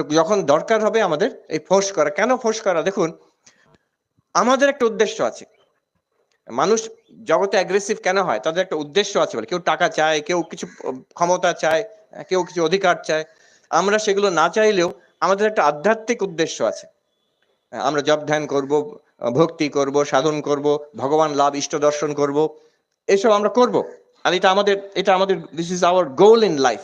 তো যখন দরকার হবে আমাদের এই ফোর্স করা। কেন ফোর্স করা? দেখুন, আমাদের একটা উদ্দেশ্য আছে। মানুষ জগতে অ্যাগ্রেসিভ কেন হয়? তাদের একটা উদ্দেশ্য আছে বলে। কেউ টাকা চায়, কেউ কিছু ক্ষমতা চায়, কেউ কিছু অধিকার চায়। আমরা সেগুলো না চাইলেও আমাদের একটা আধ্যাত্মিক উদ্দেশ্য আছে। আমরা জব ধ্যান করব, ভক্তি করব, সাধন করব, ভগবান লাভ, ইষ্ট দর্শন করব। এসব আমরা করব। আর এটা আমাদের এটা আমাদের this is our goal in life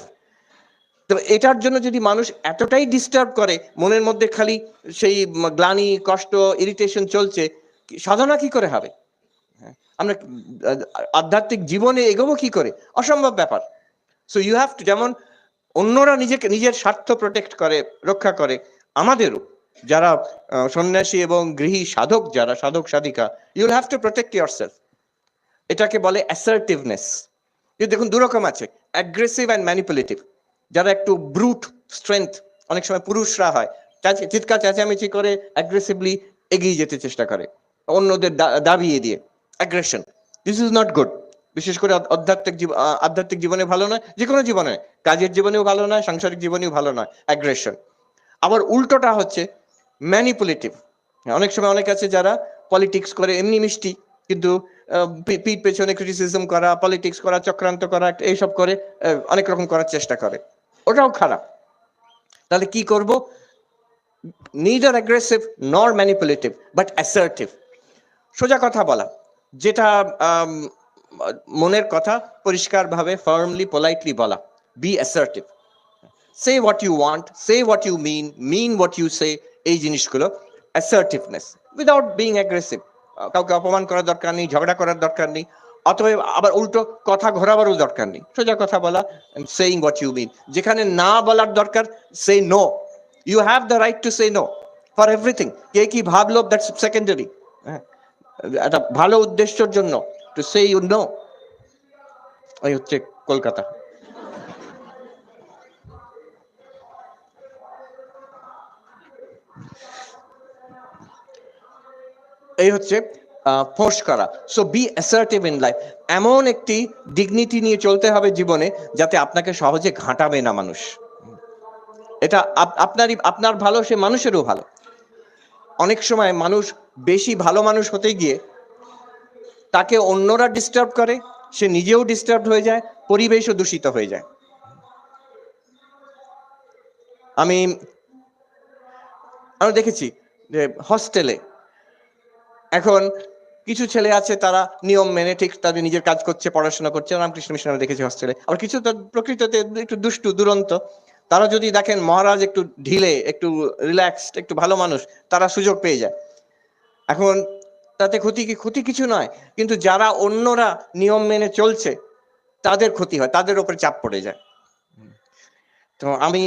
তবে এটার জন্য যদি মানুষ এতটাই ডিস্টার্ব করে মনের মধ্যে খালি সেই গ্লানি কষ্ট ইরিটেশন চলছে সাধনা কি করে হবে? হ্যাঁ, আমরা আধ্যাত্মিক জীবনে এগোবো কি করে? অসম্ভব ব্যাপার। সো ইউ হ্যাভ টু যেমন অন্যরা নিজেকে নিজের স্বার্থ প্রোটেক্ট করে রক্ষা করে আমাদেরও যারা সন্ন্যাসী এবং গৃহী সাধক যারা সাধক সাধিকা you'll have to protect yourself এটাকে বলে অ্যাসার্টিভনেস দেখুন দুরকম আছে অ্যাগ্রেসিভ অ্যান্ড ম্যানিপুলেটিভ যারা একটু ব্রুট স্ট্রেংথ অনেক সময় পুরুষরা হয় চিৎকার চেঁচামেচি করে অ্যাগ্রেসিভলি এগিয়ে যেতে চেষ্টা করে, অন্যদের দাবিয়ে দিয়ে aggression this is not good বিশেষ করে আধ্যাত্মিক আধ্যাত্মিক জীবনে ভালো নয় যে কোনো জীবনে, কাজের জীবনেও ভালো নয়, সাংসারিক জীবনেও ভালো নয় অ্যাগ্রেশন আবার উল্টোটা হচ্ছে ম্যানিপুলেটিভ অনেক সময় অনেক আছে যারা পলিটিক্স করে, এমনি মিষ্টি, কিন্তু পিঠ পেছনে ক্রিটিসিজম করা পলিটিক্স করা, চক্রান্ত করা, এইসব করে অনেক রকম করার চেষ্টা করে। ওটাও খারাপ। তাহলে কি করব? Neither aggressive nor manipulative but assertive সোজা কথা বলা। যেটা মনের কথা পরিষ্কারভাবে ফার্মলি পোলাইটলি বলা। Be assertive say what you want say what you mean mean what you say এই জিনিসগুলো। অ্যাসার্টিভনেস উইদাউট বিং অ্যাগ্রেসিভ কাউকে অপমান করার দরকার নেই, ঝগড়া করার দরকার নেই। অথবা আবার উল্টো, কথা ঘোরাবারও দরকার নেই। সোজা কথা বলা সেইং হোয়াট ইউ মিন যেখানে না বলার দরকার say no you have the right to say no for everything কে কি ভাবলো দ্যাটস সেকেন্ডারি একটা ভালো উদ্দেশ্যের জন্য টু সে ইউ নো ওই হচ্ছে কলকাতা। এই হচ্ছে ফোর্স করা। So be assertive in life এমন একটি ডিগনিটি নিয়ে চলতে হবে জীবনে যাতে আপনাকে সহজে ঘাঁটাবে না মানুষ। এটা আপনারই, আপনার ভালো, সে মানুষেরও ভালো। অনেক সময় মানুষ বেশি ভালো মানুষ হতে গিয়ে তাকে অন্যরা ডিস্টার্ব করে, সে নিজেও ডিস্টার্ব হয়ে যায়, পরিবেশও দূষিত হয়ে যায়। আমি আমি দেখেছি যে হস্টেলে এখন কিছু ছেলে আছে তারা নিয়ম মেনে ঠিক তাদের নিজের কাজ করছে, পড়াশোনা করছে। রামকৃষ্ণ মিশনে দেখেছি হস্টেলে আর কিছু তো প্রকৃততে একটু দুষ্টু, দুরন্ত। তারা যদি দেখেন মহারাজ একটু ঢিলে, একটু রিল্যাক্সড একটু ভালো মানুষ, তারা সুযোগ পেয়ে যায়। এখন তাতে ক্ষতি কি, ক্ষতি কিছু নয়। কিন্তু যারা অন্যরা নিয়ম মেনে চলছে, তাদের ক্ষতি হয়, তাদের উপরে চাপ পড়ে যায়। তো আমি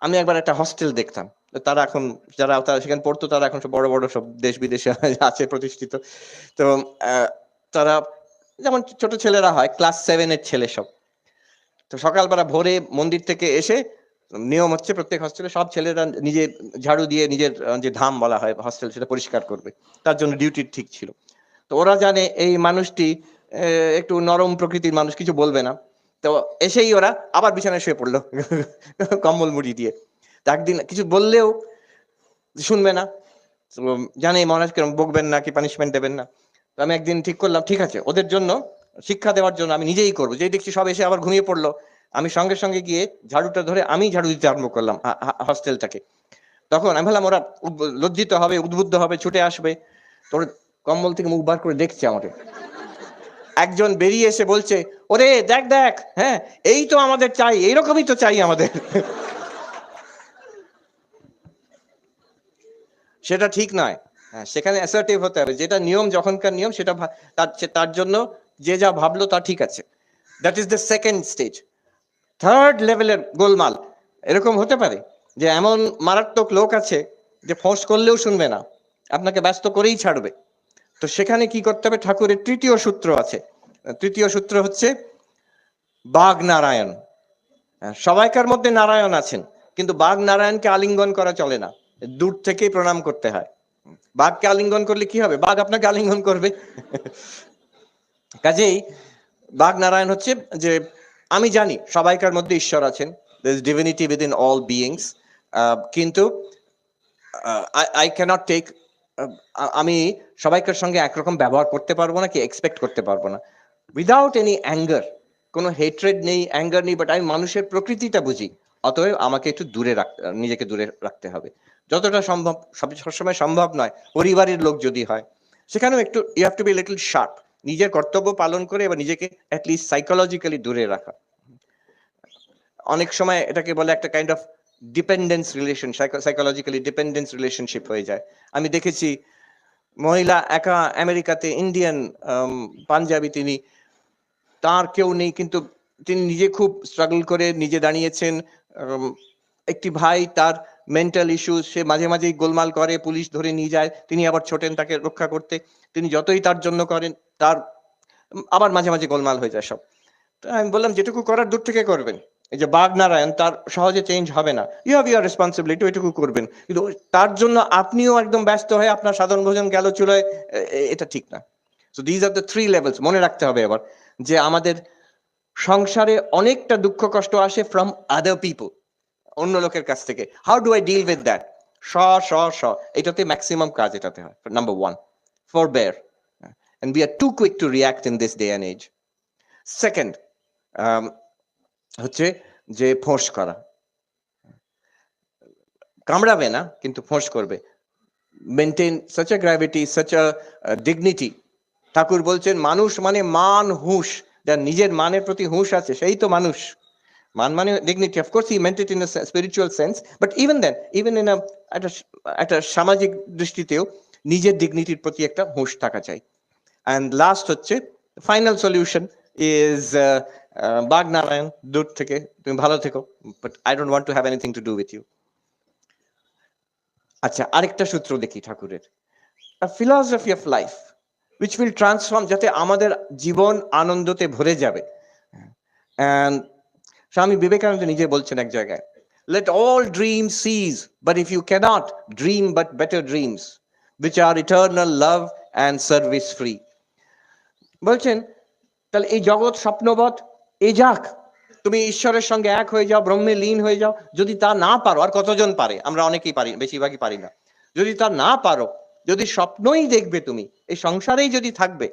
আমি একবার একটা হস্টেল দেখতাম। তারা এখন যারা তারা সেখানে পড়তো, তারা এখন সব বড় বড় সব দেশ বিদেশে আছে প্রতিষ্ঠিত। তো তারা যেমন ছোট ছেলেরা হয় ক্লাস সেভেনের ছেলে সব। তো সকালবেলা ভোরে মন্দির থেকে এসে নিয়ম হচ্ছে প্রত্যেক হস্টেলে সব ছেলেরা নিজের ঝাড়ু দিয়ে নিজের যে ধাম বলা হয় হস্টেল সেটা পরিষ্কার করবে। তার জন্য ডিউটি ঠিক ছিল। তো ওরা জানে এই মানুষটি একটু নরম প্রকৃতির মানুষ, কিছু বলবে না। তো এসেই ওরা আবার বিছানায় শুয়ে পড়ল, কম্বল মুড়ি দিয়ে। একদিন কিছু বললেও শুনবে না। জানে মহারাজ কেরম বকবেন না, কি পানিশমেন্ট দেবেন না। তো আমি একদিন ঠিক করলাম, ঠিক আছে, ওদের জন্য শিক্ষা দেওয়ার জন্য আমি নিজেই করব। যেই দেখছি সব এসে আবার ঘুমিয়ে পড়ল, আমি সঙ্গে সঙ্গে গিয়ে ঝাড়ুটা ধরে আমি ঝাড়ু দিতে আরম্ভ করলাম হস্টেলটাকে তখন আমি ভাবলাম, ওরা লজ্জিত হবে, উদ্বুদ্ধ হবে, ছুটে আসবে। তোর কম্বল থেকে মুখ বার করে দেখছে আমাকে। একজন বেরিয়ে এসে বলছে, ওরে, দেখ দেখ হ্যাঁ এই তো আমাদের চাই, এইরকমই তো চাই আমাদের। সেটা ঠিক নয়। হ্যাঁ সেখানে অ্যাসার্টিভ হতে হবে। যেটা নিয়ম যখনকার নিয়ম সেটা তার তার জন্য যে যা ভাবলো তা ঠিক আছে। That is the second stage third লেভেলের গোলমাল। এরকম হতে পারে যে এমন মারাত্মক লোক আছে যে ফোর্স করলেও শুনবে না। আপনাকে ব্যস্ত করেই ছাড়বে। তো সেখানে কি করতে হবে? ঠাকুরের তৃতীয় সূত্র আছে। তৃতীয় সূত্র হচ্ছে বাঘ নারায়ণ। হ্যাঁ, সবাইকার মধ্যে নারায়ণ আছেন। কিন্তু বাঘ নারায়ণকে আলিঙ্গন করা চলে না। দূর থেকেই প্রণাম করতে হয়। বাঘকে আলিঙ্গন করলে কি হবে? বাঘ আপনাকে আলিঙ্গন করবে। কাজেই বাঘ নারায়ণ হচ্ছে যে, আমি জানি সবাইকার মধ্যে ঈশ্বর আছেন। ডিভিনিটি উইদিন অল বিইংস কিন্তু আই ক্যানট টেক আমি সবাইকার সঙ্গে একরকম ব্যবহার করতে পারব না কি এক্সপেক্ট করতে পারব না। উইদাউট এনি অ্যাঙ্গার কোনো হেট্রেড নেই অ্যাঙ্গার নেই বাট আমি মানুষের প্রকৃতিটা বুঝি। অতএব আমাকে একটু দূরে রাখ, নিজেকে দূরে রাখতে হবে। যতটা সম্ভব, সব, সবসময় সম্ভব নয়, পরিবারের লোক যদি হয়। সেখানেও একটু you have to be little sharp নিজের কর্তব্য পালন করে এবার নিজেকে অ্যাটলিস্ট সাইকোলজিক্যালি দূরে রাখা। অনেক সময় এটাকে বলে একটা kind of dependence relation psychologically dependence relationship হয়ে যায়। আমি দেখেছি মহিলা একা আমেরিকাতে ইন্ডিয়ান পাঞ্জাবি তিনি, তার কেউ নেই, কিন্তু তিনি নিজে খুব স্ট্রাগল করে নিজে দাঁড়িয়েছেন। একটি ভাই তার মেন্টাল ইস্যু সে মাঝে মাঝেই গোলমাল করে, পুলিশ ধরে নিয়ে যায়, তিনি আবার ছোটেন তাকে রক্ষা করতে, তিনি যতই তার জন্য করেন, তার, আবার মাঝে মাঝে গোলমাল হয়ে যায় সব। আমি বললাম, যেটুকু করার দূর থেকে করবেন। এই যে বাঘ নারায়ণ, তার সহজে চেঞ্জ হবে না। ইউ হ্যাভ ইউর রেসপন্সিবিলিটি ওইটুকু করবেন। কিন্তু তার জন্য আপনিও একদম ব্যস্ত হয়ে আপনার সাধারণ ভোজন গেল চুলোয় এটা ঠিক না। So these are the three levels মনে রাখতে হবে এবার, যে আমাদের সংসারে অনেকটা দুঃখ কষ্ট আসে ফ্রম আদার পিপল অন্য লোকের কাছ থেকে। How do I deal with that স স স এটাতে ম্যাক্সিমাম কাজ এটাতে হয়। Number one forbear and we are too quick to react in this day and age second হচ্ছে যে ফোঁস করা। কামড়াবে না, কিন্তু ফোঁস করবে। Maintain such a gravity such a dignity ঠাকুর বলছেন, মানুষ মানে মান হুঁশ। যার নিজের মানের প্রতি হুঁশ আছে, সেই তো মানুষ। মান মানে dignity of course he meant it in spiritual sense but even then even in একটা একটা সামাজিক দৃষ্টিতেও নিজের ডিগনিটির প্রতি একটা হুঁশ থাকা চাই। অ্যান্ড লাস্ট হচ্ছে ফাইনাল সলিউশন ইজ বাগ নারায়ণ দূর থেকে, তুমি ভালো থেকো but I don't want to have anything to do with you আচ্ছা আরেকটা সূত্র দেখি ঠাকুরের। Philosophy of life which will transform যাতে আমাদের জীবন আনন্দতে ভরে যাবে। অ্যান্ড স্বামী বিবেকানন্দ নিজে বলছেন এক জায়গায় let all dream cease but if you can't dream but better dreams which are eternal love and service free বলছেন, তাহলে এই জগৎ স্বপ্নবৎ, এ যাক, তুমি ঈশ্বরের সঙ্গে এক হয়ে যাও, ব্রহ্মে লীন হয়ে যাও। যদি তা না পারো, আর কতজন পারে? আমরা অনেকেই পারি, বেশিরভাগই পারি না। যদি তা না পারো, যদি স্বপ্নই দেখবে তুমি, এই সংসারেই যদি থাকবে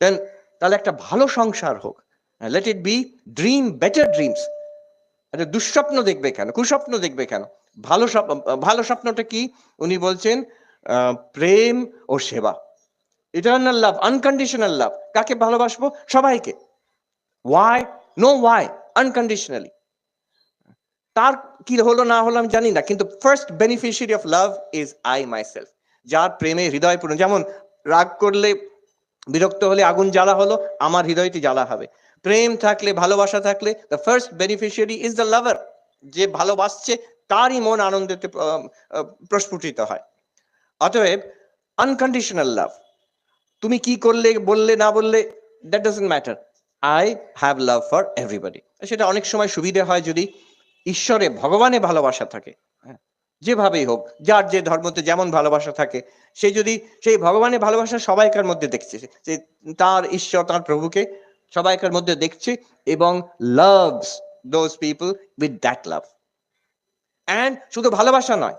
দেন তাহলে একটা ভালো সংসার হোক। Let it be dream better dreams একটা দুঃস্বপ্ন দেখবে কেন? কুস্বপ্ন দেখবে কেন? ভালো স্বপ্ন, ভালো স্বপ্নটা কি? উনি বলছেন প্রেম ও সেবা। ইটার্নাল লাভ আনকন্ডিশনাল লাভ কাকে ভালোবাসবো? সবাইকে। ওয়াই নো ওয়াই আনকন্ডিশনালি তার কি হলো না হলো আমি জানি না, কিন্তু first beneficiary of love is I myself যার প্রেমে হৃদয় পূর্ণ। যেমন, রাগ করলে বিরক্ত হলে আগুন জ্বালা হলো, আমার হৃদয়টি জ্বালা হবে। প্রেম থাকলে ভালোবাসা থাকলে the first beneficiary is the lover যে ভালোবাসছে তারই মন আনন্দেতে প্রস্ফুটিত হয়। অতএব আনকন্ডিশনাল লাভ তুমি কি করলে বললে না বললে that doesn't matter I have love for everybody সেটা অনেক সময় সুবিধে হয় যদি ঈশ্বরে ভগবানে ভালোবাসা থাকে। হ্যাঁ, যেভাবেই হোক যার যে ধর্মতে যেমন ভালোবাসা থাকে সে যদি সেই ভগবানের ভালোবাসা সবাইকার মধ্যে দেখছে যে তার ঈশ্বর তার প্রভুকে সবাইকার মধ্যে দেখছি, এবং loves those people with that love and শুধু ভালোবাসা নয়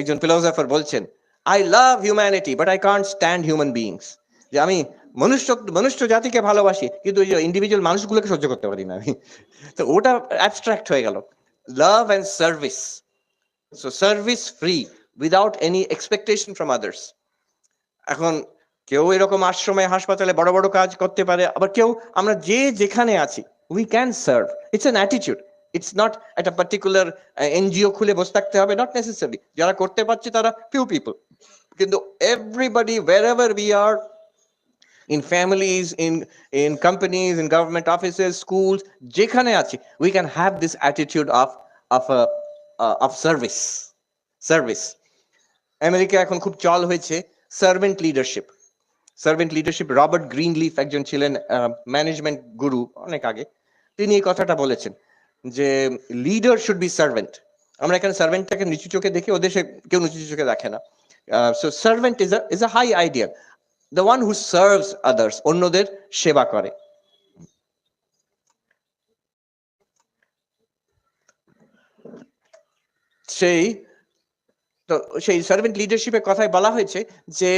একজন ফিলোসফার বলছেন I love humanity but I can't stand human beings যে আমি মনুষ্য মনুষ্য জাতিকে ভালোবাসি, কিন্তু ওই যে ইন্ডিভিজুয়াল মানুষগুলোকে সহ্য করতে পারি না আমি। তো ওটা অ্যাবস্ট্রাক্ট হয়ে গেল। Love and service so service free without any expectation from others এখন কেউ এরকম আশ্রমে হাসপাতালে বড় বড় কাজ করতে পারে আবার কেউ আমরা যে যেখানে আছি we can serve it's an attitude it's not একটা পার্টিকুলার এনজিও খুলে বসে থাকতে হবে নট নেসেসারি যারা করতে পারছে তারা ফিউ পিপল কিন্তু everybody wherever we are in families, in in companies, in government offices, schools, যেখানে আছি we can have this attitude of of a uh, of service, service. America এখন খুব চল হয়েছে servant leadership servant leadership Robert Greenleaf একজন ছিলেন management গুরু অনেক আগে, তিনি এই কথাটা বলেছেন যে লিডার শুড বি সার্ভেন্ট আমরা এখানে সার্ভেন্টটাকে নিচু চোখে দেখি ওদের কেউ নিচু চোখে দেখে না। So servant is is a high idea the one who serves others অন্যদের সেবা করে। সেই, তো সেই সার্ভেন্ট লিডারশিপের কথায় বলা হয়েছে যে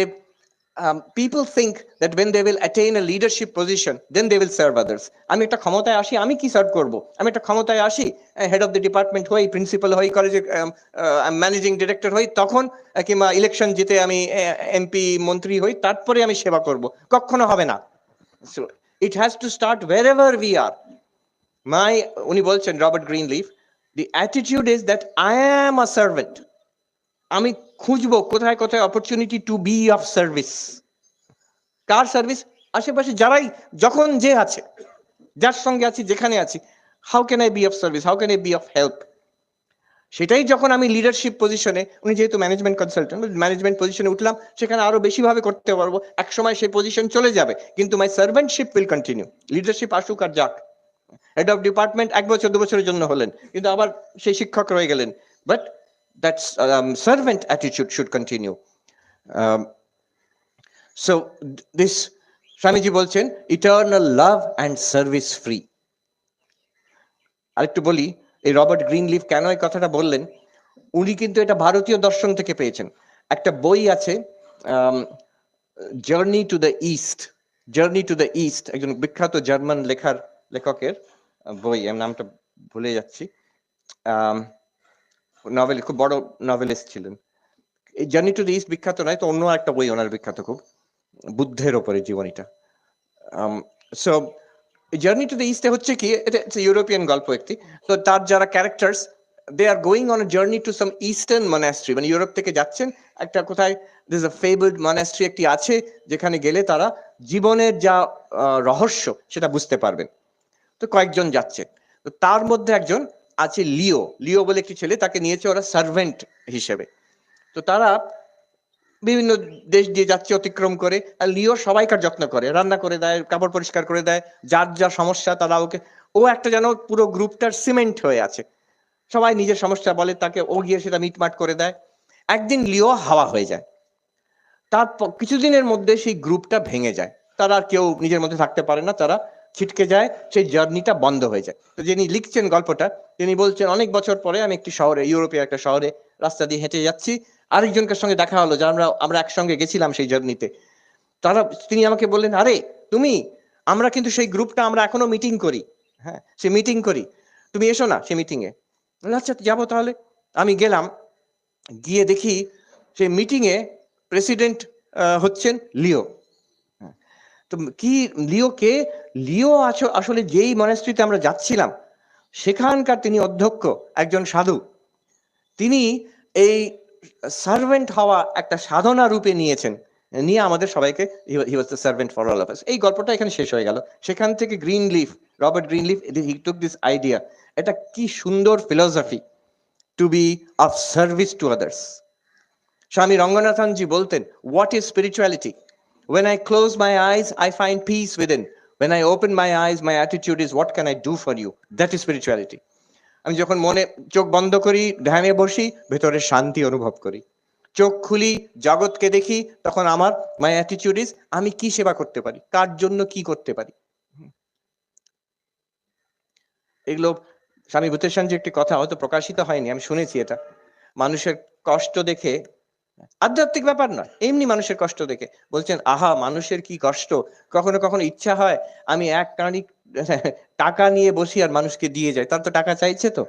people think that when they will attain a leadership position then they will serve others আমি একটা ক্ষমতায় আসি আমি কি সার্ভ করব? আমি একটা ক্ষমতায় আসি হেড অফ দ্য ডিপার্টমেন্ট হই প্রিন্সিপাল হই কলেজে ম্যানেজিং ডিরেক্টর হই তখন আহ, কিংবা ইলেকশন জিতে আমি এমপি মন্ত্রী হই তারপরে আমি সেবা করব। কখনো হবে না। So it has to start wherever we are my উনি বলছেন Robert Greenleaf the attitude is that I am a servant আমি খুঁজবো কোথায় কোথায় opportunity to be of service car service আশেপাশে যারাই, যখন যে আছে, যার সঙ্গে আছি, যেখানে আছি how can I be of service how can I be of help সেটাই যখন আমি লিডারশিপ পজিশনে উনি যেহেতু ম্যানেজমেন্ট কনসালটেন্ট ম্যানেজমেন্ট পজিশনে উঠলাম, সেখানে আরও বেশি ভাবে করতে পারব। এক সময় সেই পজিশন চলে যাবে, কিন্তু my servantship will continue leadership আসুক আর যাক। হেড অফ ডিপার্টমেন্ট এক বছর, দু বছরের জন্য হলেন, কিন্তু আবার সেই শিক্ষক রয়ে গেলেন। But that's servant attitude should continue so this Swamiji বলছেন eternal love and service free আরেকটু বলি এই রবার্ট গ্রিনলিফ কেন এই কথাটা বললেন? উনি কিন্তু এটা ভারতীয় দর্শন থেকে পেয়েছেন। একটা বই আছে journey to the east journey to the east একজন বিখ্যাত জার্মান লেখার লেখকের আহ, বই আমি নামটা ভুলে যাচ্ছি। নভেল খুব বড় নভেলিস্ট ছিলেন। এই জার্নি টু দ্য ইস্ট বিখ্যাত নয়, তো অন্য একটা বই ওনার বিখ্যাত খুব, বুদ্ধের ওপরে জীবনীটা। সো জার্নি টু দ্য ইস্টে হচ্ছে কি, এটা ইউরোপিয়ান গল্প একটি। তো তার যারা characters they are going on journey to some eastern monastery মানে ইউরোপ থেকে যাচ্ছেন, একটা কোথায় দিস আ ফেবলড মনাস্ট্রি একটি আছে, যেখানে গেলে তারা জীবনের যা রহস্য, সেটা বুঝতে পারবেন। তো কয়েকজন যাচ্ছে তো তার মধ্যে একজন আছে লিও। লিও বলে একটি ছেলে, তাকে নিয়েছে ওরা সার্ভেন্ট হিসেবে। তো তারা বিভিন্ন দেশ দিয়ে যাচ্ছে, অতিক্রম করে। আর লিও সবাইকার যত্ন করে। রান্না করে দেয়, কাপড় পরিষ্কার করে দেয়। যার যা সমস্যা, তারা ওকে, ও একটা যেন পুরো গ্রুপটার সিমেন্ট হয়ে আছে। সবাই নিজের সমস্যা বলে, তাকে ও গিয়ে সেটা মিটমাট করে দেয়। একদিন লিও হাওয়া হয়ে যায়। তার কিছুদিনের মধ্যে সেই গ্রুপটা ভেঙে যায়। তারা আর কেউ নিজের মধ্যে থাকতে পারে না। তারা ছিটকে যায়, সেই জার্নিটা বন্ধ হয়ে যায়। তো যিনি লিখছেন গল্পটা, তিনি বলছেন, অনেক বছর পরে আমি একটি শহরে, ইউরোপের একটা শহরে রাস্তা দিয়ে হেঁটে যাচ্ছি। আরেকজনকে সঙ্গে দেখা হলো যে আমরা আমরা একসঙ্গে গেছিলাম সেই জার্নিতে। তারা, তিনি আমাকে বললেন, আরে, তুমি, আমরা কিন্তু সেই গ্রুপটা আমরা এখনও মিটিং করি। হ্যাঁ সে মিটিং করি। তুমি এসো না সে মিটিং এ। আচ্ছা যাব তাহলে। আমি গেলাম, গিয়ে দেখি সেই মিটিং এ প্রেসিডেন্ট হচ্ছেন লিও। তো কি লিও কে লিও আসলে যেই মনেস্ট্রিতে আমরা যাচ্ছিলাম, সেখানকার তিনি অধ্যক্ষ, একজন সাধু। তিনি এই সার্ভেন্ট হওয়া একটা সাধনা রূপে নিয়েছেন। নিয়ে আমাদের সবাইকে he was the servant for all of us এই গল্পটা এখানে শেষ হয়ে গেল। সেখান থেকে Greenleaf Robert Greenleaf he took this idea এটা কি সুন্দর philosophy to be of service to others Swami Ranganathanji বলতেন what is spirituality When I close my eyes, I find peace within. When I open my eyes, my attitude is, What can I do for you? That is spirituality. আমি যখন মনে চোখ বন্ধ করি ধ্যানে বসি ভেতরে শান্তি অনুভব করি চোখ খুলি জগৎকে দেখি তখন আমার মাই অ্যাটিটিউড ইজ আমি কি সেবা করতে পারি কার জন্য কি করতে পারি এগুলো স্বামী ভূতেশান যে একটি কথা হয়তো প্রকাশিত হয়নি আমি শুনেছি এটা মানুষের কষ্ট দেখে আধ্যাত্মিক ব্যাপার নয়, এমনি মানুষের কষ্ট দেখে। বলছেন, আহা, মানুষের কি কষ্ট? কখনো কখনো ইচ্ছা হয় আমি এক কাঁড়ি টাকা নিয়ে বসি আর মানুষকে দিয়ে যাই। তার তো টাকা চাইছে তো।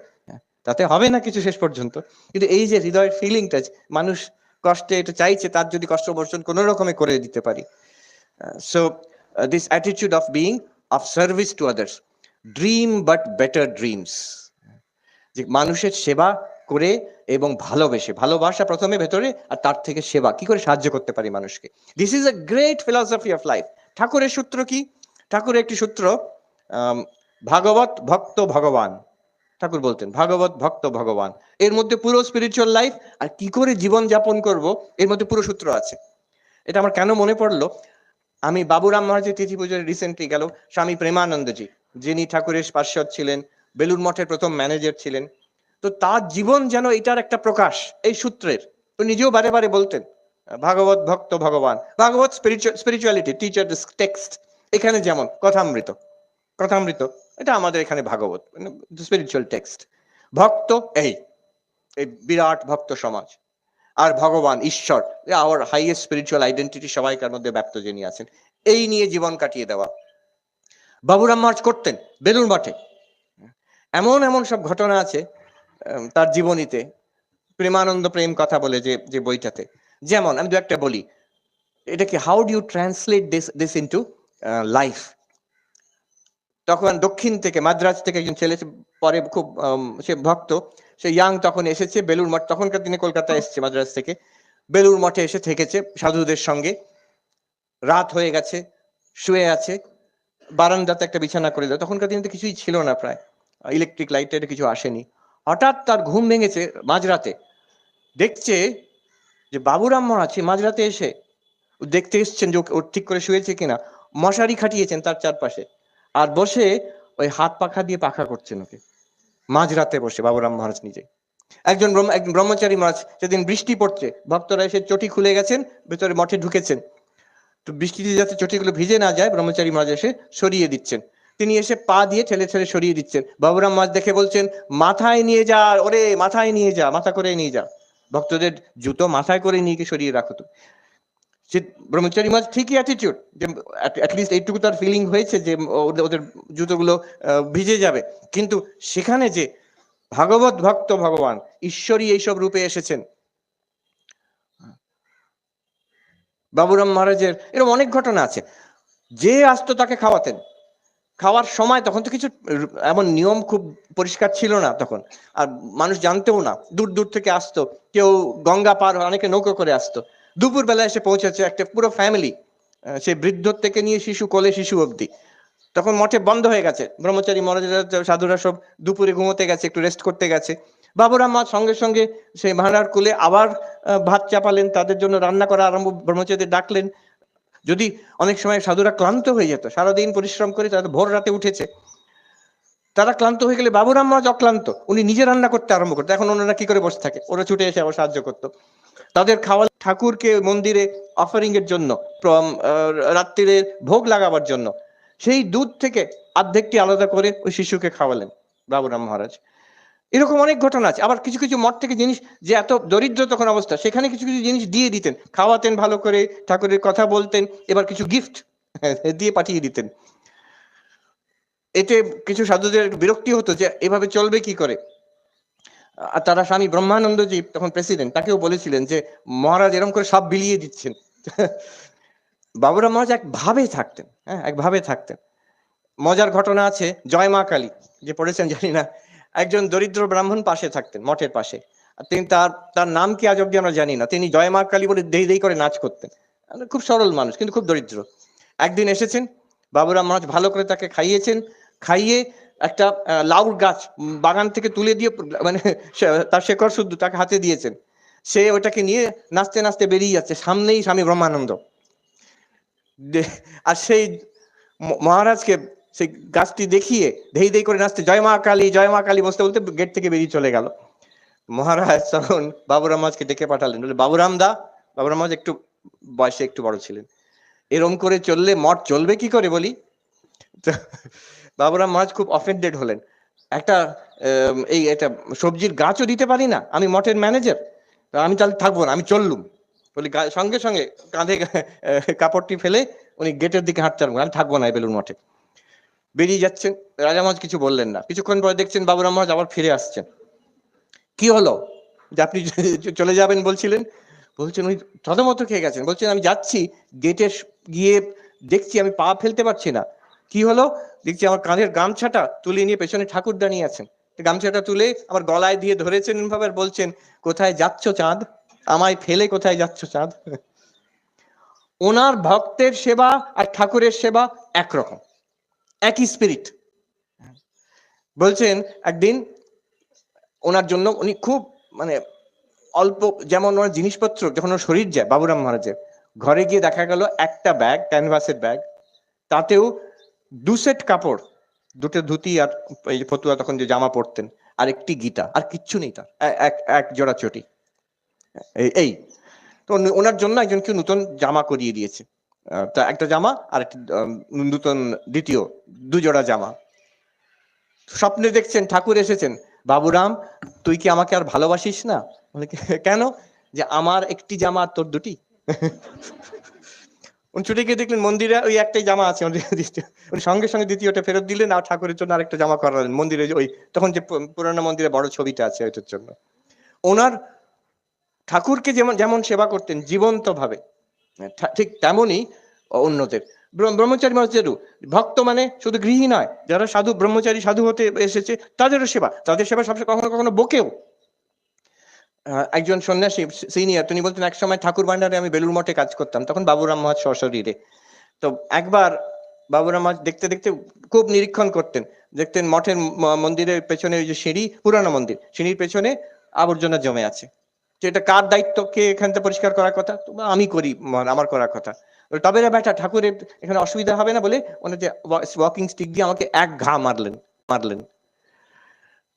তাতে হবে না কিছু শেষ পর্যন্ত। কিন্তু এই যে হৃদয়ের ফিলিংটা মানুষ কষ্টে এটা চাইছে, তার যদি কষ্ট বর্ষণ কোনো রকমে করে দিতে পারি। So this attitude of being of service to others dream but better dreams যে মানুষের সেবা করে এবং ভালোবেসে, ভালোবাসা প্রথমে, ভেতরে, আর তার থেকে সেবা। কি করে সাহায্য করতে পারি মানুষকে? This is a great philosophy of life ঠাকুরের সূত্র কি? ঠাকুরের একটি সূত্র ভাগবত ভক্ত ভগবান। ঠাকুর বলতেন, ভাগবত ভক্ত ভগবান। এর মধ্যে পুরো স্পিরিচুয়াল লাইফ আর কি করে জীবন যাপন করব, এর মধ্যে পুরো সূত্র আছে। এটা আমার কেন মনে পড়ল? আমি বাবুরাম মহারাজের তিথি পুজোর রিসেন্টলি গেল, স্বামী প্রেমানন্দজি, যিনি ঠাকুরের পার্শ্বদ ছিলেন বেলুর মঠের প্রথম ম্যানেজার ছিলেন তো তার জীবন যেন এটার একটা প্রকাশ, এই সূত্রের। তো নিজেও বারে বারে বলতেন, ভাগবত ভক্ত ভগবান। ভাগবত স্পিরিচুয়ালিটি টিচার টেক্সট এখানে যেমন, কথামৃত। কথামৃত, এটা আমাদের এখানে ভাগবত স্পিরিচুয়াল টেক্সট ভক্ত এই এই বিরাট ভক্ত সমাজ। আর ভগবান, ঈশ্বর আওয়ার হাইয়েস্ট স্পিরিচুয়াল আইডেন্টিটি সবাইকার মধ্যে ব্যক্ত যিনি আছেন, এই নিয়ে জীবন কাটিয়ে দেওয়া। বাবুরাম মার্চ করতেন বেলুর মাঠে। এমন এমন সব ঘটনা আছে তার জীবনীতে প্রেমানন্দ প্রেম কথা বলে যে যে বইটাতে। যেমন আমি দু একটা বলি। এটা কি how do you translate this this into life তখন দক্ষিণ থেকে মাদ্রাজ থেকে একজন ছেলে পরে খুব সে ভক্ত সে ইয়াং তখন এসেছে বেলুর মঠ তখনকার দিনে কলকাতা এসেছে মাদ্রাজ থেকে। বেলুর মঠে এসে থেকেছে সাধুদের সঙ্গে। রাত হয়ে গেছে শুয়ে আছে বারান্দাতে একটা বিছানা করে দেয় তখনকার দিনে তো কিছুই ছিল না প্রায়। ইলেকট্রিক লাইটের কিছু আসেনি। হঠাৎ তার ঘুম ভেঙেছে মাঝরাতে। দেখছে যে বাবুরাম আছে, মাঝরাতে এসে দেখতে এসছেন যে ও- ও ঠিক করে শুয়েছে কিনা। মশারি খাটিয়েছেন তার চারপাশে আর বসে ওই হাত পাখা দিয়ে পাখা করছেন ওকে। মাঝরাতে বসে বাবুরাম মহারাজ নিজে একজন একজন ব্রহ্মচারী মহারাজ, সেদিন বৃষ্টি পড়ছে, ভক্তরা এসে চটি খুলে গেছেন, ভেতরে মঠে ঢুকেছেন। তো বৃষ্টিতে যাতে চটিগুলো ভিজে না যায়, ব্রহ্মচারী মহারাজ এসে সরিয়ে দিচ্ছেন। তিনি এসে পা দিয়ে ঠেলে ঠেলে সরিয়ে দিচ্ছেন। বাবুরাম মাছ দেখে বলছেন, মাথায় নিয়ে যা, ওরে, মাথায় নিয়ে যা, মাথা করে নিয়ে যা। ভক্তদের জুতো মাথায় করে নিয়ে গিয়ে সরিয়ে রাখো তো। সে ব্রহ্মচারী মাছ ঠিকই অ্যাটিটিউড যে অ্যাটলিস্ট এইটুকু তার ফিলিং হয়েছে যে ওদের জুতোগুলো ভিজে যাবে। কিন্তু সেখানে যে ভাগবত ভক্ত ভগবান, ঈশ্বরই এইসব রূপে এসেছেন। বাবুরাম মহারাজের এরকম অনেক ঘটনা আছে। যে আসতো তাকে খাওয়াতেন খাওয়ার সময় তখন তো কিছু, এমন নিয়ম খুব পরিষ্কার ছিল না তখন। আর মানুষ জানতেও না, দূর দূর থেকে আসতো। কেউ গঙ্গা পার অনেকে নৌকো করে আসতো। দুপুর বেলা এসে পৌঁছেছে একটা পুরো ফ্যামিলি সে বৃদ্ধ থেকে নিয়ে শিশু, কোলে শিশু অবধি। তখন মঠে বন্ধ হয়ে গেছে। ব্রহ্মচারী, মহারাজেরা তো সাধুরা সব দুপুরে ঘুমোতে গেছে, একটু রেস্ট করতে গেছে। বাবুরাম মা সঙ্গে সঙ্গে সেই ভাড়ার কুলে আবার ভাত চাপালেন, তাদের জন্য রান্না করা আরম্ভ, ব্রহ্মচারীদের ডাকলেন। যদি অনেক সময় সাধুরা ক্লান্ত হয়ে যেত, সারাদিন পরিশ্রম করে তারা ভোর রাতে উঠেছে। তারা ক্লান্ত হয়ে গেলে বাবুরাম মহারাজ অক্লান্ত, উনি নিজে রান্না করতে আরম্ভ করতো। এখন ওনারা কি করে বসে থাকে? ওরা ছুটে এসে আবার সাহায্য করতো। তাদের খাওয়া, ঠাকুরকে মন্দিরে অফারিং এর জন্য রাত্রিরে ভোগ লাগাবার জন্য, সেই দুধ থেকে অর্ধেকটি আলাদা করে ওই শিশুকে খাওয়ালেন বাবুরাম মহারাজ। এরকম অনেক ঘটনা আছে। আবার কিছু কিছু মঠ থেকে জিনিস, যে এত দরিদ্র তখন অবস্থা, সেখানে কিছু কিছু জিনিস দিয়ে দিতেন। খাওয়াতেন ভালো করে, ঠাকুরের কথা বলতেন, এবার কিছু গিফট দিয়ে পাঠিয়ে দিতেন। এতে কিছু সাধুদের বিরক্তি হতো যে, এভাবে চলবে কি করে? আর তারা স্বামী ব্রহ্মানন্দজি, তখন প্রেসিডেন্ট তাকেও বলেছিলেন যে, মহারাজ এরকম করে সব বিলিয়ে দিচ্ছেন। বাবুরাম মহারাজ এক ভাবে থাকতেন হ্যাঁ এক ভাবে থাকতেন। মজার ঘটনা আছে, জয় মা কালী, যে পড়েছেন, জানি না একজন দরিদ্র ব্রাহ্মণ পাশে থাকতেন, মঠের পাশে। তিনি তার তার নাম কি আজ অব্দি আমরা জানি না। তিনি জয় মা কালী বলে দেই দেই করে নাচ করতেন। খুব সরল মানুষ, কিন্তু খুব দরিদ্র। একদিন এসেছেন, বাবুরাম মহারাজ ভালো করে তাকে খাইয়েছেন, খাইয়ে একটা লাউর গাছ বাগান থেকে তুলে দিয়ে মানে তার শেকড় শুদ্ধ তাকে হাতে দিয়েছেন। সে ওটাকে নিয়ে নাচতে নাচতে বেরিয়ে যাচ্ছে, সামনেই স্বামী ব্রহ্মানন্দ। আর সেই মহারাজকে সেই গাছটি দেখিয়ে ধেই ধেই করে নাচতে, জয় মা কালী, জয় মা কালী বসতে বলতে গেট থেকে বেরিয়ে চলে গেল। মহারাজ তখন বাবুরাম মাঝকে ডেকে পাঠালেন। বলে বাবুরাম দা, বাবুরাম মাঝ একটু বয়সে একটু বড় ছিলেন। এরম করে চললে মঠ চলবে কি করে? বলি। বাবুরাম মহারাজ খুব অফেন্ডেড হলেন। একটা এই এটা সবজির গাছও দিতে পারি না? আমি মঠের ম্যানেজার আমি তাহলে থাকব না, আমি চললুম। বলি সঙ্গে সঙ্গে কাঁধে কাপড়টি ফেলে উনি গেটের দিকে হাঁটতে আমি থাকব না এই বেলুন মঠে। বেরিয়ে যাচ্ছেন। রাজা মহারাজ কিছু বললেন না। কিছুক্ষণ পরে দেখছেন বাবুরাম মহারাজ আবার ফিরে আসছেন। কি হলো? যে আপনি চলে যাবেন বলছিলেন? বলছেন উনি থতমত খেয়ে গেছেন। বলছেন আমি যাচ্ছি গেটে গিয়ে দেখছি আমি পা ফেলতে পারছি না। কি হলো? দেখছি আমার কাঁধের গামছাটা তুলে নিয়ে পেছনে ঠাকুর দাঁড়িয়ে আছেন। গামছাটা তুলে আমার গলায় দিয়ে ধরেছেন ভাবে বলছেন, কোথায় যাচ্ছ চাঁদ? আমায় ফেলে কোথায় যাচ্ছ চাঁদ? ওনার ভক্তের সেবা আর ঠাকুরের সেবা একরকম। একই স্পিরিট বলছেন একদিন ওনার জন্য উনি খুব মানে অল্প যেমন ওনার জিনিসপত্র, যখন ওর শরীর যায়, বাবুরাম মহারাজের, ঘরে গিয়ে দেখা গেল একটা ব্যাগ ক্যানভাসের ব্যাগ তাতেও দু সেট কাপড়, দুটো ধুতি আর এই ফতুয়া তখন যে জামা পরতেন, আর একটি গীতা আর কিচ্ছু নেই তার এক এক জোড়া চটি। এই- তো ওনার জন্য একজনকে নতুন জামা করিয়ে দিয়েছে। একটা জামা আর একটি নতুন দ্বিতীয় দুজোড়া জামা। স্বপ্নে দেখছেন, ঠাকুর এসেছেন। বাবুরাম, তুই কি আমাকে আর ভালোবাসিস না? কেন? যে আমার একটি জামা আর তোর দুটি? উনি ছুটে গিয়ে দেখলেন, মন্দিরে ওই একটাই জামা আছে। উনি সঙ্গে সঙ্গে দ্বিতীয়টা ফেরত দিলেন আর ঠাকুরের জন্য আরেকটা জামা করালেন। মন্দিরে ওই, তখন যে পুরানো মন্দিরে বড় ছবিটা আছে ওইটার জন্য। ওনার ঠাকুরকে যেমন যেমন সেবা করতেন জীবন্ত ভাবে ঠিক তেমনই অন্যদের। ব্রহ্ম- ব্রহ্মচারী মানুষদেরও ভক্ত মানে শুধু গৃহী নয়, যারা সাধু, ব্রহ্মচারী, সাধু হতে এসেছে, তাদেরও সেবা। তাদের সেবা সবসময় কখনো কখনো বকেও। একজন সন্ন্যাসী সিনিয়র, তিনি বলতেন, এক সময় ঠাকুর ভান্ডারে আমি বেলুর মঠে কাজ করতাম, তখন বাবুরাম মহাজ সশরীরে। তো একবার বাবুরাম মহাজ দেখতে দেখতে খুব নিরীক্ষণ করতেন। দেখতেন মঠের মন্দিরের পেছনে ওই যে সিঁড়ি, পুরানো মন্দির, সিঁড়ির পেছনে আবর্জনা জমে আছে। তো এটা কার দায়িত্ব কে এখান থেকে পরিষ্কার করার কথা? আমি করি আমার করার কথা। তবে রে বেটা, ঠাকুরের এখানে অসুবিধা হবে না? বলে ওনার যে ওয়াকিং স্টিক দিয়ে আমাকে এক ঘা মারলেন মারলেন।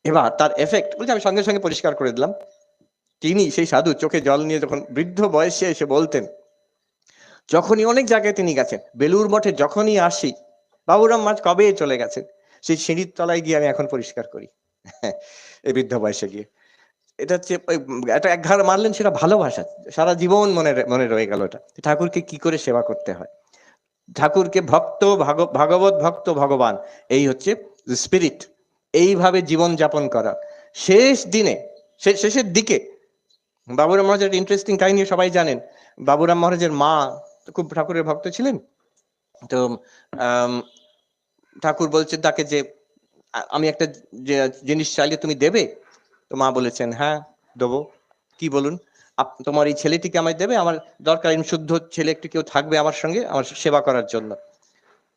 এবার তার এফেক্ট বলছে, আমি সঙ্গে সঙ্গে পরিষ্কার করে দিলাম। তিনি সেই সাধু চোখে জল নিয়ে যখন বৃদ্ধ বয়সে এসে বলতেন, যখনই অনেক জায়গায় তিনি গেছেন বেলুর মঠে যখনই আসি, বাবুরাম মাছ কবে চলে গেছেন? সেই সিঁড়ির তলায় গিয়ে আমি এখন পরিষ্কার করি। এই বৃদ্ধ বয়সে গিয়ে। এটা হচ্ছে একটা এক ঘাড় মারলেন সেটা ভালোবাসা সারা জীবন মনে মনে রয়ে গেল ওটা ঠাকুরকে কি করে সেবা করতে হয়? ঠাকুরকে ভক্ত ভাগ- ভাগবত ভক্ত ভগবান, এই হচ্ছে স্পিরিট এইভাবে জীবন যাপন করা। শেষ দিনে শেষের দিকে, বাবুরাম মহারাজের ইন্টারেস্টিং কাহিনী সবাই জানেন। বাবুরাম মহারাজের মা খুব ঠাকুরের ভক্ত ছিলেন। তো ঠাকুর বলছে তাকে যে আমি একটা জিনিস চাইলে তুমি দেবে? তো মা বলেছেন হ্যাঁ দেবো। কি বলুন? তোমার এই ছেলেটিকে আমায় দেবে? আমার দরকার শুদ্ধ ছেলে একটু কেউ থাকবে আমার সঙ্গে, আমার সেবা করার জন্য।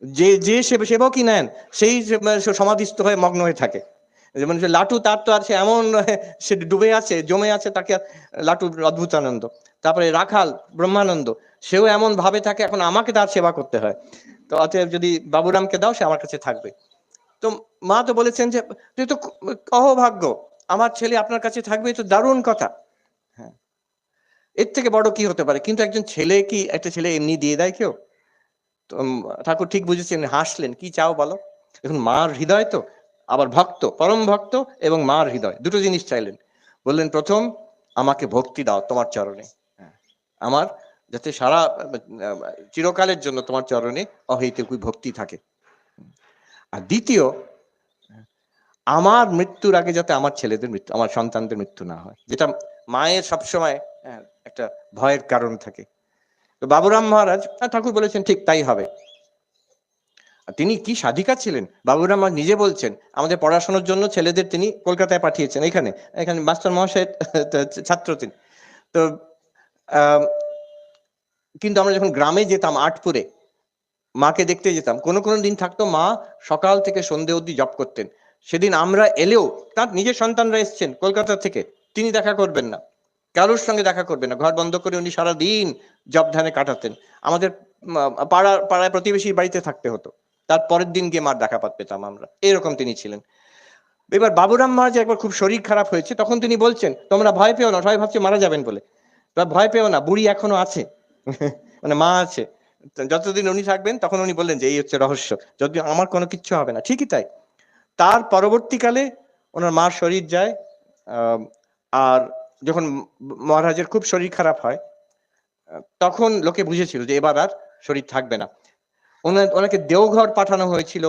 যে যে সেবা সেবকই নেন, সেই মানে সমাধিস্থ হয়ে মগ্ন হয়ে থাকে। যেমন লাটু, তার তো সে এমন সে ডুবে আছে, জমে আছে, তাকে লাটু অদ্ভুত আনন্দ। তারপরে রাখাল, ব্রহ্মানন্দ, সেও এমন ভাবে থাকে, এখন আমাকে তার সেবা করতে হয়। তো অতএব যদি বাবুরামকে দাও, সে আমার কাছে থাকবে। তো মা তো বলেছেন যে, তুই তো অহভাগ্য আমার ছেলে আপনার কাছে থাকবে তো দারুণ কথা। হ্যাঁ। এর থেকে বড় কি হতে পারে? কিন্তু একজন ছেলে কি একটা ছেলে এমনি দিয়ে দেয় কেউ? তো ঠাকুর ঠিক বুঝেছেন হাসলেন কি চাও বলো? এখন মার হৃদয় তো আবার ভক্ত পরম ভক্ত এবং মার হৃদয় দুটো জিনিস চাইলেন। বললেন প্রথম আমাকে ভক্তি দাও তোমার চরণে। হ্যাঁ, আমার যাতে সারা চিরকালের জন্য তোমার চরণে অহৈতুকী ভক্তি থাকে। আর দ্বিতীয় আমার মৃত্যুর আগে যাতে আমার ছেলেদের মৃত্যু আমার সন্তানদের মৃত্যু না হয়। যেটা মায়ের সবসময় হ্যাঁ, একটা ভয়ের কারণ থাকে। তো বাবুরাম মহারাজ হ্যাঁ, ঠাকুর বলেছেন ঠিক তাই হবে। তিনি কি সাধিকা ছিলেন? বাবুরাম নিজে বলছেন আমাদের পড়াশোনার জন্য ছেলেদের তিনি কলকাতায় পাঠিয়েছেন। এখানে এখানে মাস্টার মহাশয়ের ছাত্র তিনি। তো কিন্তু আমরা যখন গ্রামে যেতাম আটপুরে মাকে দেখতে যেতাম কোনো কোনো দিন থাকতো মা সকাল থেকে সন্ধে অবধি জব করতেন। সেদিন আমরা এলেও তার নিজের সন্তানরা এসছেন কলকাতা থেকে। তিনি দেখা করবেন না। কারোর সঙ্গে দেখা করবেন না। ঘর বন্ধ করে উনি সারা দিন জব ধানে কাটাতেন আমাদের পাড়ার পাড়ায় প্রতিবেশীর বাড়িতে থাকতে হতো। তার পরের দিন গিয়ে মার দেখা পাত পেতাম আমরা। এরকম তিনি ছিলেন। এবার বাবুরাম মহারাজ একবার খুব শরীর খারাপ হয়েছে, তখন তিনি বলছেন, তোমরা ভয় পেও না, সবাই ভাবছে মারা যাবেন বলে। তোমরা ভয় পেও না, বুড়ি এখনও আছে। মানে মা আছে। যতদিন উনি থাকবেন, তখন উনি বললেন যে, এই হচ্ছে রহস্য। যদি আমার কোনো কিচ্ছু হবে না। ঠিকই তাই। তার পরবর্তীকালে ওনার মার শরীর যায় আর যখন মহারাজের খুব শরীর খারাপ হয়, তখন লোকে বুঝেছিল যে এবার আর শরীর থাকবে না। ওনাকে দেওঘর পাঠানো হয়েছিল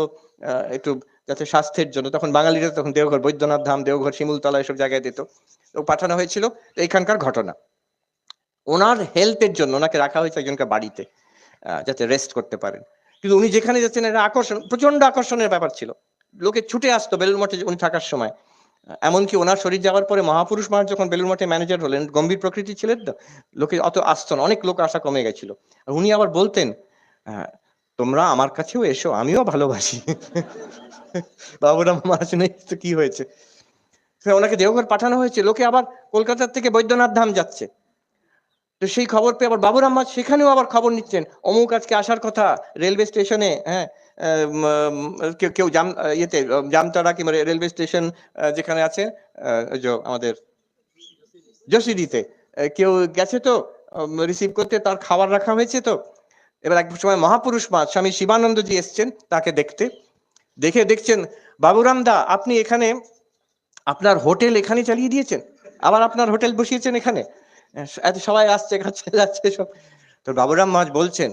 একটু যাতে স্বাস্থ্যের জন্য। তখন বাঙালিরা তখন দেওঘর, বৈদ্যনাথ ধাম, দেওঘর, শিমুলতলা এসব জায়গায় দিত। তো পাঠানো হয়েছিল তো এখানকার ঘটনা। ওনার হেলথের জন্য, ওনাকে রাখা হয়েছে একজনকে বাড়িতে যাতে রেস্ট করতে পারেন। কিন্তু উনি যেখানে যাচ্ছেন, এটা আকর্ষণ প্রচণ্ড আকর্ষণের ব্যাপার ছিল। লোকে ছুটে আসতো বেলুর মঠে উনি থাকার সময়। এমনকি ওনার শরীর যাওয়ার পরে মহাপুরুষ মহারাজ যখন বেলুর মঠে ম্যানেজার হলেন গম্ভীর প্রকৃতি ছিলেন তো লোকে অত আসতো না অনেক লোক আসা কমে গেছিল। আর উনি আবার বলতেন আহ, তোমরা আমার কাছেও এসো আমিও ভালোবাসি। বাবুরাম মহারাজ তো কি হয়েছে? ওনাকে দেওঘর পাঠানো হয়েছে লোকে আবার কলকাতার থেকে বৈদ্যনাথ ধাম যাচ্ছে। তো সেই খবর পেয়ে আবার বাবুরাম মহারাজ সেখানেও আবার খবর নিচ্ছেন অমুক আজকে আসার কথা রেলওয়ে স্টেশনে হ্যাঁ কেউ জাম ইয়েতে জামতারা কিংবা রেলওয়ে স্টেশন যেখানে আছে আমাদের জসিডিতে কেউ গেছে তো রিসিভ করতে, তার খাবার রাখা হয়েছে তো। এবার এক সময় মহাপুরুষ মা, স্বামী শিবানন্দজি এসছেন তাকে দেখতে। দেখে দেখছেন বাবুরাম দা আপনি এখানে, আপনার হোটেল এখানে চালিয়ে দিয়েছেন? আবার আপনার হোটেল বসিয়েছেন এখানে? এত সবাই আসছে, খাচ্ছে, যাচ্ছে সব। তো বাবুরাম মহারাজ বলছেন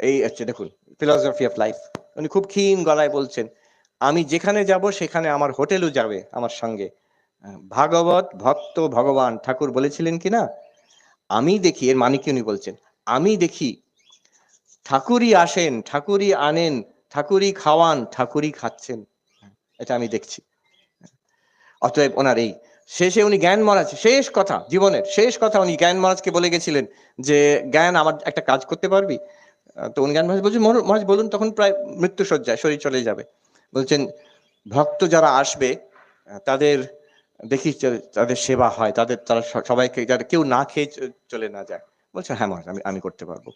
এই হচ্ছে দেখুন ফিলসফি অফ লাইফ উনি খুব ক্ষীণ গলায় বলছেন, আমি যেখানে যাব, সেখানে আমার হোটেলও যাবে আমার সঙ্গে। ভাগবত, ভক্ত, ভগবান, ঠাকুর বলেছিলেন কি না? আমি দেখি, এর মানে কি উনি বলছেন, আমি দেখি, ঠাকুরই আসেন, ঠাকুরই আনেন, ঠাকুরই খাওয়ান, ঠাকুরই খাচ্ছেন। এটা আমি দেখছি। অতএব ওনার এই, শেষে উনি জ্ঞান মহারাজ, শেষ কথা, জীবনের শেষ কথা উনি জ্ঞান মহারাজকে বলে গেছিলেন যে, জ্ঞান আমার একটা কাজ করতে পারবি? তো উনি জ্ঞান মহারাজ বলছেন "মহারাজ- বলুন, তখন প্রায় মৃত্যু শয্যায় শরীর চলে যাবে। বলছেন, ভক্ত যারা আসবে তাদের দেখি তাদের সেবা হয়, তাদের তারা সবাইকে, যারা কেউ না খেয়ে চলে না যায়। বলছে হ্যাঁ মহারাজ, আমি আমি করতে পারব।